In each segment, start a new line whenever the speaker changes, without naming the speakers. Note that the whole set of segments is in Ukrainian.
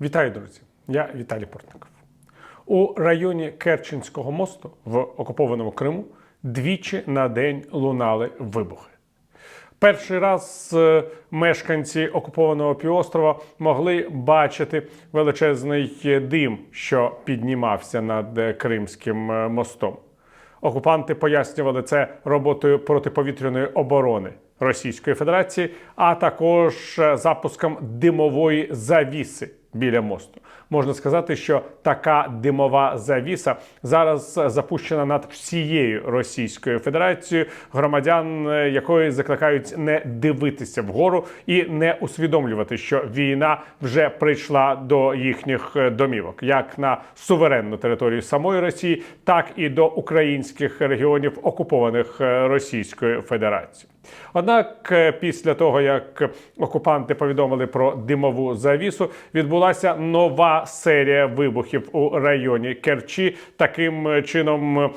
Вітаю, друзі! Я Віталій Портников. У районі Керченського мосту в окупованому Криму двічі на день лунали вибухи. Перший раз е, мешканці окупованого півострова могли бачити величезний дим, що піднімався над Кримським е, мостом. Окупанти пояснювали це роботою протиповітряної оборони Російської Федерації, а також е, запуском димової завіси біля мосту. Можна сказати, що така димова завіса зараз запущена над всією Російською Федерацією, громадян е, якої закликають не дивитися вгору і не усвідомлювати, що війна вже прийшла до їхніх е, домівок, як на суверенну територію самої Росії, так і до українських регіонів, окупованих е, Російською Федерацією. Однак, е, після того як окупанти повідомили про димову завісу, відбулася нова серія вибухів у районі Керчі. Таким чином.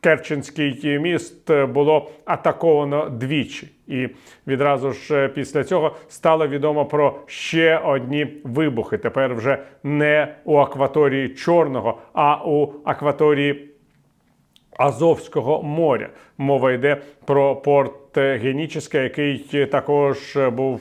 Керченський міст було атаковано двічі, і відразу ж е, після цього стало відомо про ще одні вибухи. Тепер вже не у акваторії Чорного, а у акваторії Азовського моря. Мова йде про порт Генічеське, який також був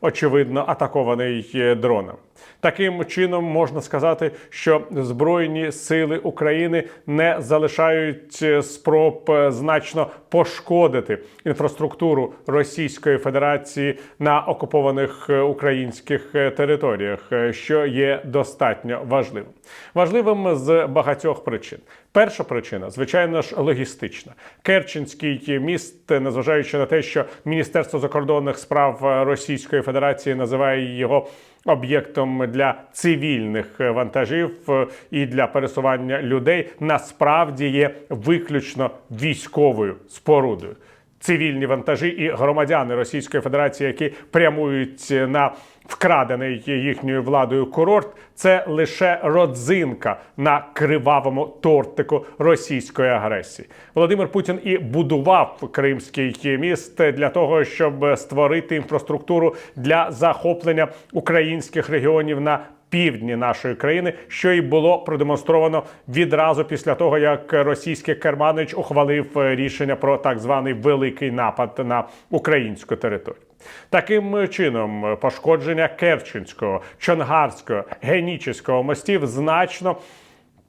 очевидно атакований дроном. Таким чином можна сказати, що Збройні сили України не залишають спроб значно пошкодити інфраструктуру Російської Федерації на окупованих українських територіях, що є достатньо важливим. Важливим з багатьох причин. Перша причина, звичайно ж, логістична. Керченський міст, незважаючи на те, що Міністерство закордонних справ Російської Федерації називає його об'єктом для цивільних вантажів е, і для пересування людей, насправді є виключно військовою спорудою. Цивільні вантажі і громадяни Російської Федерації, які прямують на вкрадений їхньою владою курорт, це лише родзинка на кривавому тортику російської агресії. Володимир Путін і будував Кримський міст для того, щоб створити інфраструктуру для захоплення українських регіонів на півдні нашої країни, що і було продемонстровано відразу після того, як російський Керманич ухвалив е, рішення про так званий великий напад на українську територію. Таким чином, пошкодження Керченського, Чонгарського, Генічеського мостів значно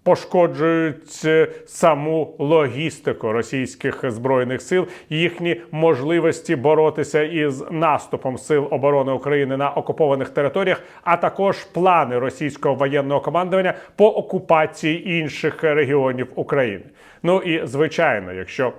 пошкоджують е, саму логістику російських збройних сил, їхні можливості боротися із наступом сил оборони України на окупованих територіях, а також плани російського воєнного командування по окупації інших регіонів України. Ну і звичайно, якщо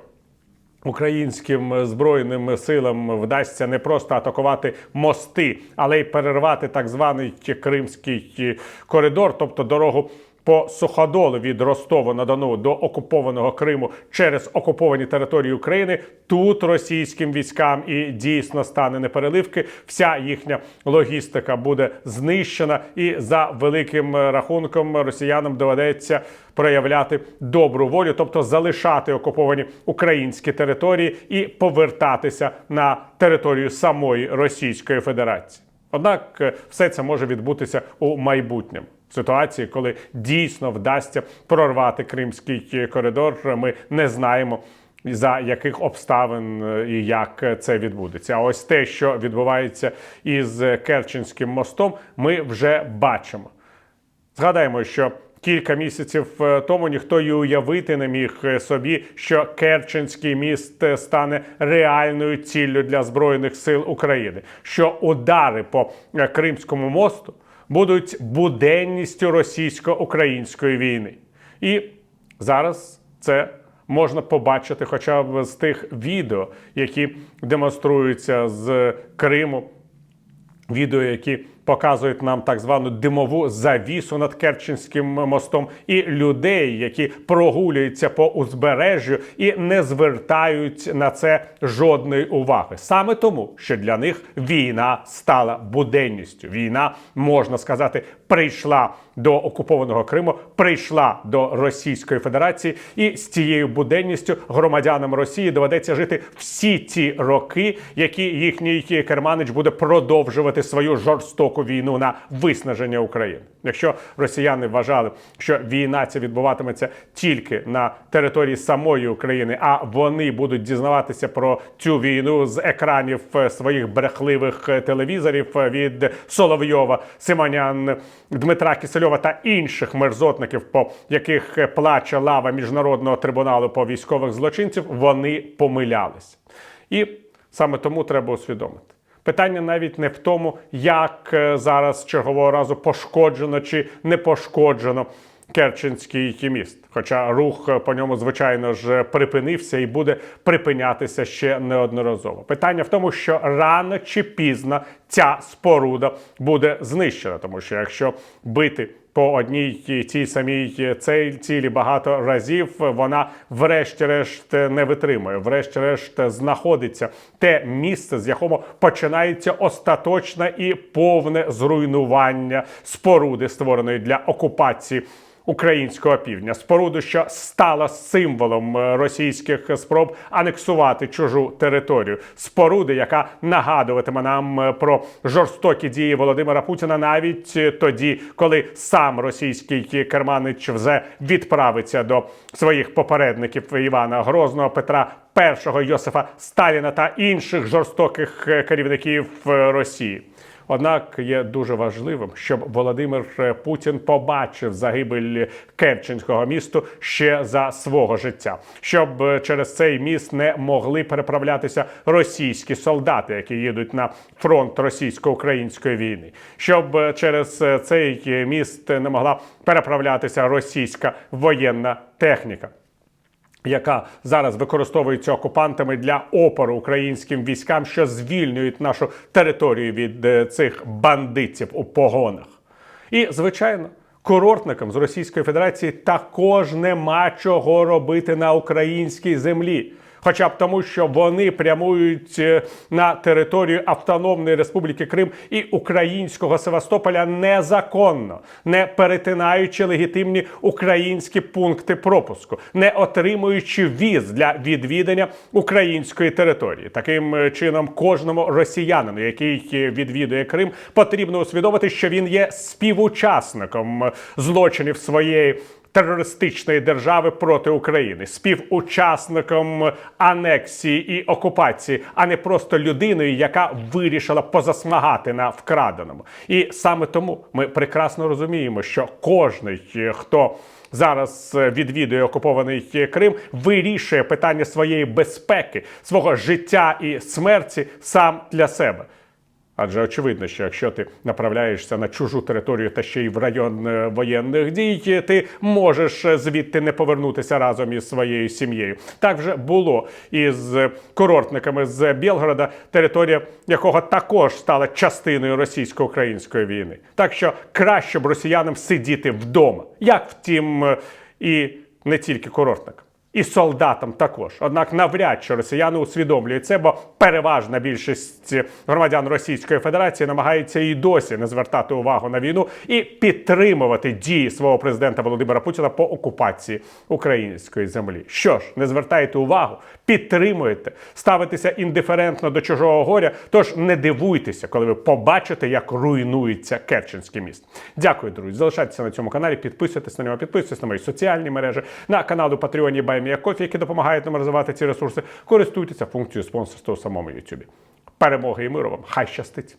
Українським збройним силам вдасться не просто атакувати мости, але й перервати так званий Кримський коридор, тобто дорогу по суходолу від Ростова на Дону до окупованого Криму через окуповані території України. Тут російським військам і дійсно стане непереливки. Вся їхня логістика буде знищена, і за великим рахунком росіянам доведеться проявляти добру волю, тобто залишати окуповані українські території і повертатися на територію самої Російської Федерації. Однак е, все це може відбутися у майбутньому. Ситуації, коли дійсно вдасться прорвати кримський коридор, ми не знаємо. За яких обставин е, і як це відбудеться? А ось те, що відбувається із Керченським мостом, ми вже бачимо. Згадаємо, що кілька місяців е, тому ніхто й уявити не міг е, собі, що Керченський міст е, стане реальною ціллю для збройних сил України, що удари по е, Кримському мосту будуть буденністю російсько-української війни. І зараз це можна побачити хоча б з тих відео, які демонструються з Криму відео, які показують нам так звану димову завісу над Керченським мостом, і людей, які прогулюються по узбережжю і не звертають на це жодної уваги. Саме тому, що для них війна стала буденністю. Війна, можна сказати, прийшла до окупованого Криму, прийшла до Російської Федерації, і з цією буденністю громадянам Росії доведеться жити всі ці роки, які їхній керманич буде продовжувати свою жорстоку будь-яку війну на виснаження України. Якщо росіяни вважали, що війна ця відбуватиметься тільки на території самої України, а вони будуть дізнаватися про цю війну з екранів е, своїх брехливих е, телевізорів е, від Соловйова, Симонян, Дмитра Кисельова та інших мерзотників, по яких плаче лава міжнародного трибуналу по військових злочинців, вони помилялися. І саме тому треба усвідомити. Питання навіть не в тому, як е, зараз чергового разу пошкоджено чи не пошкоджено Керченський міст. Хоча рух е, по ньому, звичайно ж, припинився і буде припинятися ще неодноразово. Питання в тому, що рано чи пізно ця споруда буде знищена, тому що якщо бити по одній цій самій цей цілі багато разів вона, врешті-решт, не витримує. Врешті-решт, знаходиться те місце, з якого починається остаточне і повне зруйнування споруди, створеної для окупації. Українського півдня споруду, що стала символом е, російських спроб анексувати чужу територію, споруди, яка нагадуватиме нам е, про жорстокі дії Володимира Путіна, навіть е, тоді, коли сам російський керманич вже відправиться до своїх попередників Івана Грозного, Петра І, Йосифа Сталіна та інших жорстоких керівників Росії. Однак є дуже важливим, щоб Володимир Путін побачив загибель Керченського місту ще за свого життя, щоб через цей міст не могли переправлятися російські солдати, які їдуть на фронт російсько-української війни, щоб через цей міст не могла переправлятися російська воєнна техніка яка зараз використовується окупантами для опору українським військам, що звільнюють нашу територію від е, цих бандитів у погонах. І, звичайно, курортникам з Російської Федерації також нема чого робити на українській землі. Хоча б тому, що вони прямують е, на територію Автономної Республіки Крим і українського Севастополя незаконно, не перетинаючи легітимні українські пункти пропуску, не отримуючи віз для відвідання української території. Таким е, чином, кожному росіянину, який е, відвідує Крим, потрібно усвідомити, що він є співучасником злочинів своєї терористичної держави проти України, співучасником анексії і окупації, а не просто людиною, яка вирішила позасмагати на вкраденому. І саме тому ми прекрасно розуміємо, що кожний, хто Зараз відвідує окупований Крим, вирішує питання своєї безпеки, свого життя і смерті сам для себе. Адже очевидно, що якщо ти направляєшся на чужу територію та ще й в район е, воєнних дій, ти можеш е, звідти не повернутися разом із своєю сім'єю. Так вже було із курортниками з Білгорода, територія якого також стала частиною російсько-української війни. Так що краще б росіянам сидіти вдома, як втім, е, і не тільки курортникам. І солдатам також. Однак навряд чи росіяни усвідомлюють це, бо переважна більшість громадян Російської Федерації намагається і досі не звертати увагу на війну і підтримувати дії свого президента Володимира Путіна по окупації української землі. Що ж, не звертайте увагу, підтримуєте, ставитеся індиферентно до чужого горя. Тож не дивуйтеся, коли ви побачите, як руйнується Керченський міст. Дякую, друзі. Залишайтеся на цьому каналі, підписуйтесь на нього, підписуйтесь на мої соціальні мережі, на канал у Патреоні Баймія Кофі, які допомагають нам розвивати ці ресурси. Користуйтеся функцією спонсорства у самому Ютубі. Перемоги і миру вам! Хай щастить!